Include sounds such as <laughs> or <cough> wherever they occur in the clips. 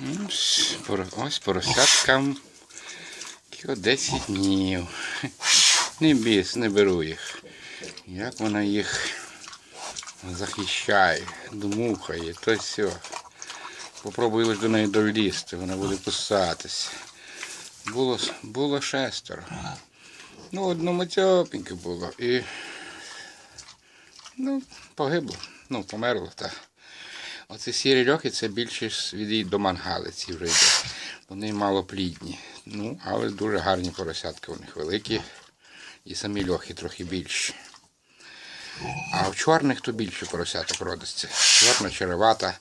Ось, поро- Ось поросяткам 10 днів. Не біс, не беру їх. Як вона їх захищає, дмухає, то все. Попробую лише до неї долізти, вона буде кусатися. Було, було шестеро. Ну, одному тьопеньке було. І ну, погибло. Ну, померло так. Оці сірі льохи це більше від до мангалиці вже. Вони малоплідні. Ну, але дуже гарні поросятки у них великі. І самі льохи трохи більші. А в чорних то більше поросяток родиться. Чорна, черевата.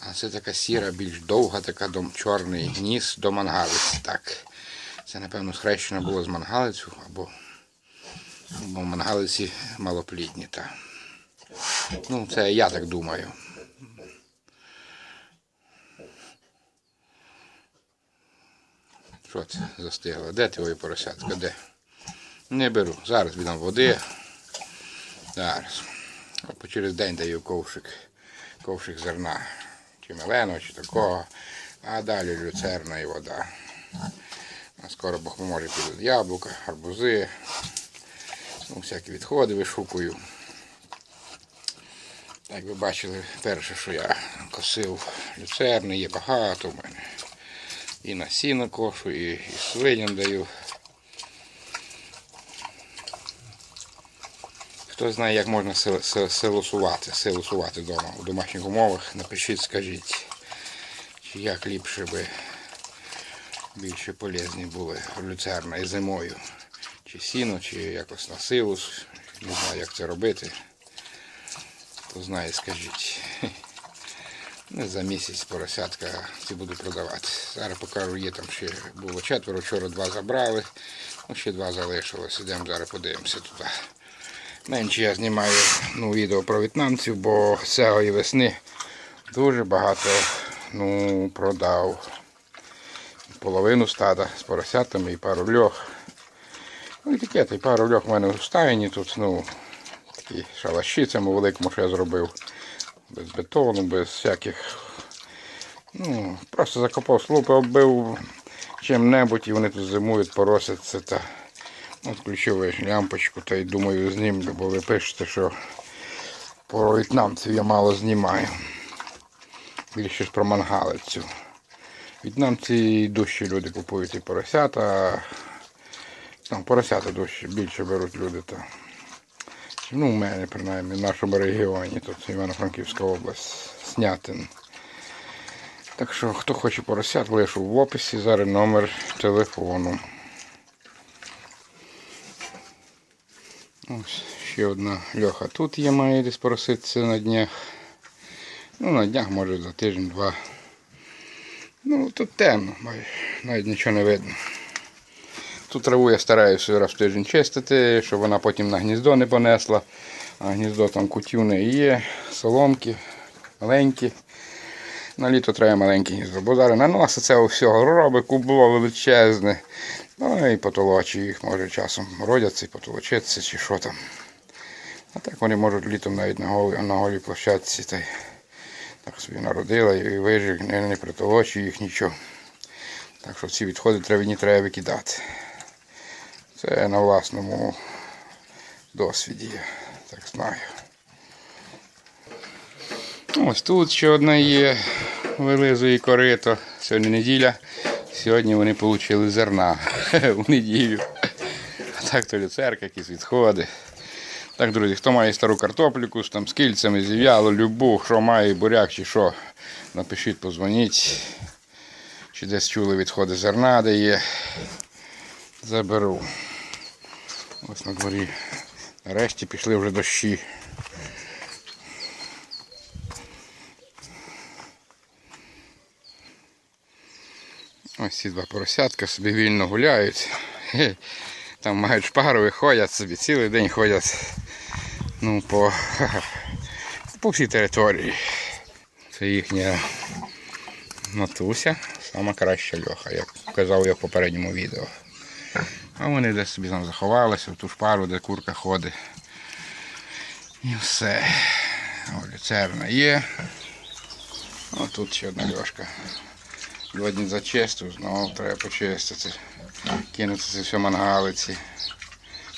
А це така сіра, більш довга, така дом, чорний ніс до мангалиці. Так. Це, напевно, схрещено було з мангалицю, або, або мангалиці малоплідні. Так. Ну, це я так думаю. Що це застигло? Де твоє поросятка? Де? Не беру. Зараз віддам води. Зараз. Або через день даю ковшик. Ковшик зерна. Чи меленого, чи такого. А далі люцерна і вода. Скоро Бог поможе підуть яблука, арбузи. Ну, всякі відходи вишукую. Як ви бачили, перше, що я косив люцерни, є багато в мене. І на сіно кошу, і, і свиням даю. Хто знає, як можна сил- сил- силосувати, силосувати вдома у домашніх умовах, напишіть, скажіть, чи як ліпше би більше полезні були люцерна і зимою. Чи сіно, чи якось на силус. Не знаю, як це робити. Хто знає, скажіть. За місяць поросятка ці буду продавати. Зараз покажу, є там ще було четверо, вчора два забрали, ну ще два залишилось. Ідемо зараз подивимося туди. Менше я знімаю ну, відео про в'єтнамців, бо цієї весни дуже багато ну, продав. Половину стада з поросятами і пару льох. Ну і таке, та пару льох в мене в стайні тут, ну, такі шалаші цьому великому, що я зробив. Без бетону, без всяких. Ну, просто закопав слупи, оббив чим-небудь і вони тут зимують, поросяться. Та... От включив лямпочку та й думаю знімлю, бо ви пишете, що про в'єтнамців я мало знімаю. Більше ж про мангалицю. В'єтнамці дужчі люди купують і поросята. Там поросята дужче, більше беруть люди. Та. Ну, у мене, принаймні, в нашому регіоні, тут Івано-Франківська область, Снятин. Так що, хто хоче поросят, лишу в описі, зараз номер телефону. Ось ще одна льоха тут є, має десь пороситися на днях. Ну, на днях, може за тиждень-два. Ну, тут темно, навіть нічого не видно. Тут траву я стараюся раз в тиждень чистити, щоб вона потім на гніздо не понесла. А гніздо там кутів не є, соломки маленькі. На літо треба маленьке гніздо. Бо зараз наносить це всього робить, кубло величезне. Ну і потолочі їх може часом родяться і потолочиться чи що там. А так вони можуть літом навіть на голій, на голій площадці та й так собі народила і вижив, не, не притолочі їх нічого. Так що ці відходи не треба викидати. Це на власному досвіді, так знаю. Ось тут ще одна є, вилизує корито. Сьогодні неділя. Сьогодні вони отримали зерна <laughs> у неділю. А так то люцерка, якісь відходи. Так, друзі, хто має стару картопліку з там з кільцями, зів'яло, любу, що має буряк чи що, напишіть, позвоніть. Чи десь чули відходи зерна, де є. Заберу. Ось на дворі. Нарешті пішли вже дощі. Ось ці два поросятка собі вільно гуляють. Там мають шпарові, ходять собі, цілий день ходять ну, по, <laughs> по всій території. Це їхня матуся, сама краща льоха, як казав я в попередньому відео. А вони десь собі там заховалися, в ту шпару, де курка ходить. І все. О, люцерна є. О, тут ще одна льошка. Два дні зачистив, знову треба почистити. Кинути це все мангалиці.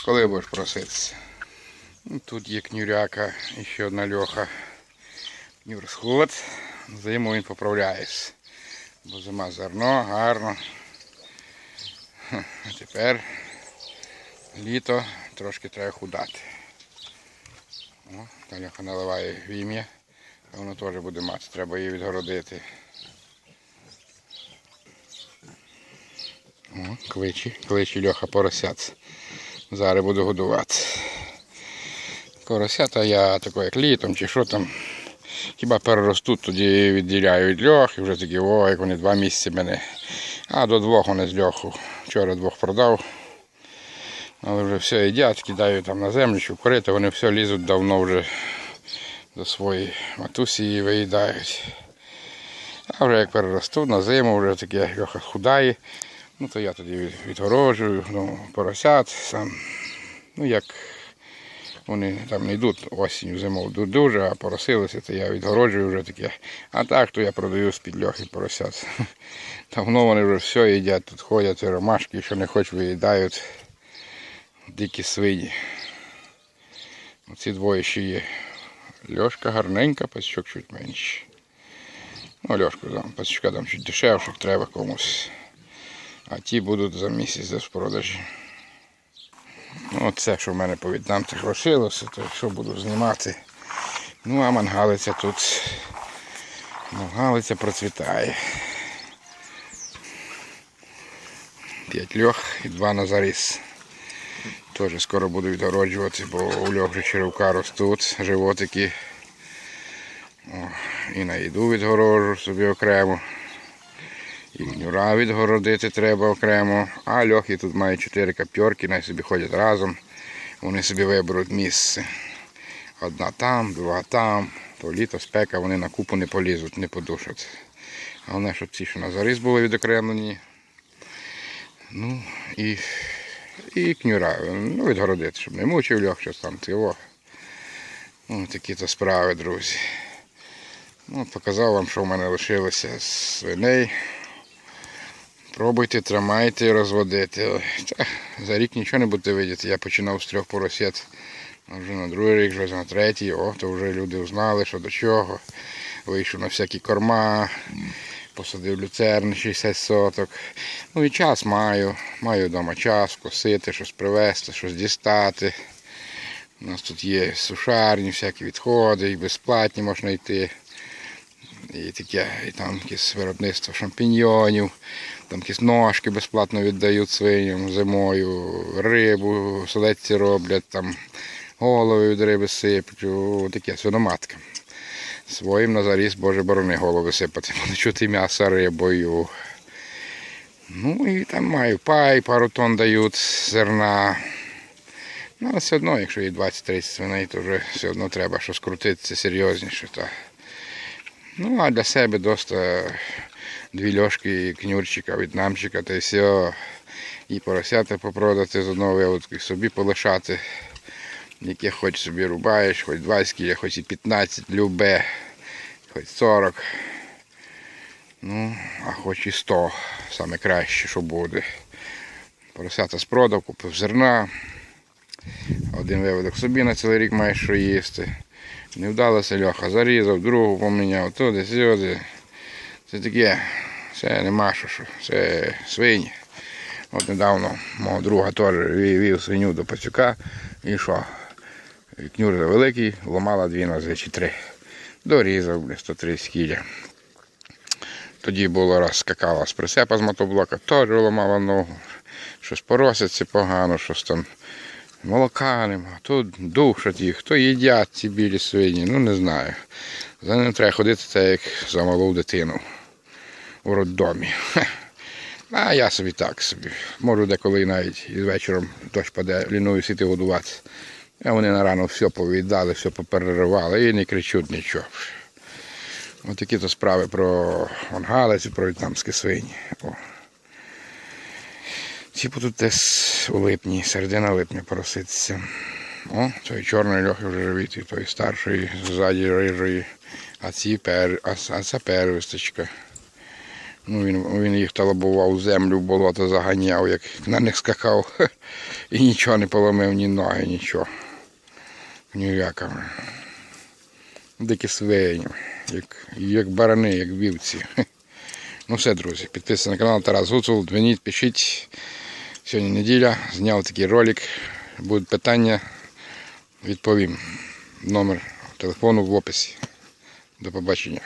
Коли будеш проситися? Ну, Тут є кнюряка і ще одна льоха. Кнюр сход. Зиму він поправляється. Бо зима зерно, гарно. А тепер літо трошки треба худати. О, та льоха наливає вім'я. А воно теж буде мати, треба її відгородити. О, кличі, кличі Льоха поросят. Зараз буду годувати. Поросята я тако як літом чи що там. Хіба переростуть, тоді відділяю від льох і вже такі, о, як вони два місяці мене. А до двох вони з льоху. Вчора двох продав. Але вже все їдять, кидаю там на землю, що корито, вони все лізуть давно вже до своєї матусі її виїдають. А вже як переростуть на зиму, вже таке льоха худає. Ну то я тоді від- відгороджую, ну, поросят сам. Ну як вони там не йдуть осінню, зимою дуже, а поросилися, то я відгороджую вже таке. А так, то я продаю з-під льохи поросят. <laughs> Давно вони вже все їдять, тут ходять ромашки, що не хоч виїдають. Дикі свині. Оці двоє ще є. Льошка гарненька, пасічок чуть менше. Ну, Льошку там, пасічка там чуть дешевше, треба комусь. А ті будуть за місяць десь в продажі. Ну, це, що в мене по в'єтнамцях лишилося, то що буду знімати. Ну, а мангалиця тут. Мангалиця процвітає. П'ять льох і два на заріз. Теж скоро буду відгороджувати, бо у льох же черевка ростуть, животики. О, і на їду відгороджу собі окремо. І гнюра відгородити треба окремо. А льохи тут мають чотири капьорки, най собі ходять разом. Вони собі виберуть місце. Одна там, два там. То літо спека, вони на купу не полізуть, не подушать. Головне, щоб ці, що на заріз були відокремлені. Ну і, і кнюра. Ну, відгородити, щоб не мучив льох, щось там цього. Ну, такі то справи, друзі. Ну, показав вам, що в мене лишилося свиней. Пробуйте, тримайте, розводити. Та, за рік нічого не будете видіти. Я починав з трьох поросят. А вже на другий рік, вже на третій, о, то вже люди узнали, що до чого. Вийшов на всякі корма, посадив люцерни 60 соток. Ну і час маю. Маю вдома час косити, щось привезти, щось дістати. У нас тут є сушарні, всякі відходи, і безплатні можна йти. І таке, і там якесь виробництво шампіньйонів, там якісь ножки безплатно віддають свиням зимою, рибу, соледці роблять, там голови від риби сиплять, о, таке свиноматка. Своїм на заріз, боже борони, голови сипати, <laughs> не чути м'яса рибою. Ну і там маю пай, пару тонн дають зерна. Ну, але все одно, якщо є 20-30 свиней, то вже все одно треба щось крутитися серйозніше. Та. Ну, а для себе доста дві льошки кнюрчика, в'єтнамчика, та й все. І поросята попродати з одного виводку, собі полишати. Яке хоч собі рубаєш, хоч 20 кіля, хоч і 15, любе, хоч 40. Ну, а хоч і 100, саме краще, що буде. Поросята спродав, купив зерна. Один виводок собі на цілий рік маєш що їсти. Не вдалося Льоха, зарізав, другу поміняв, туди, сюди. Це таке, це нема що, що, це свині. От недавно мого друга теж вів, свиню до пацюка і що? Кнюр великий, ламала дві нози чи три. Дорізав, бля, 130 кіля. Тоді було раз скакала з прицепа з мотоблока, теж ламала ногу. Щось пороситься погано, щось там молока нема, тут душать їх, то їдять ці білі свині, ну не знаю. За ним треба ходити так, як за малу дитину у роддомі. А я собі так собі. Можу деколи навіть і вечором дощ паде, лінуюсь іти годувати. А вони на рано все повіддали, все попереривали і не кричуть нічого. Ось такі то справи про онгалець і про в'єтнамські свині. О. Ці будуть десь у липні, середина липня проситися. О, той чорний льохи вже живіт, той старший, ззаді рижої, а ці пер, а, це первісточка. Ну, він, він їх талабував землю, болото заганяв, як на них скакав. <laughs> І нічого не поломив, ні ноги, нічого. Ніякого. Дикі свині, як, як барани, як вівці. <laughs> Ну все, друзі, підписуйтесь на канал Тарас Гуцул, дзвоніть, пишіть. Сьогодні неділя, зняв такий ролик. Будуть питання, відповім. Номер телефону в описі. До побачення.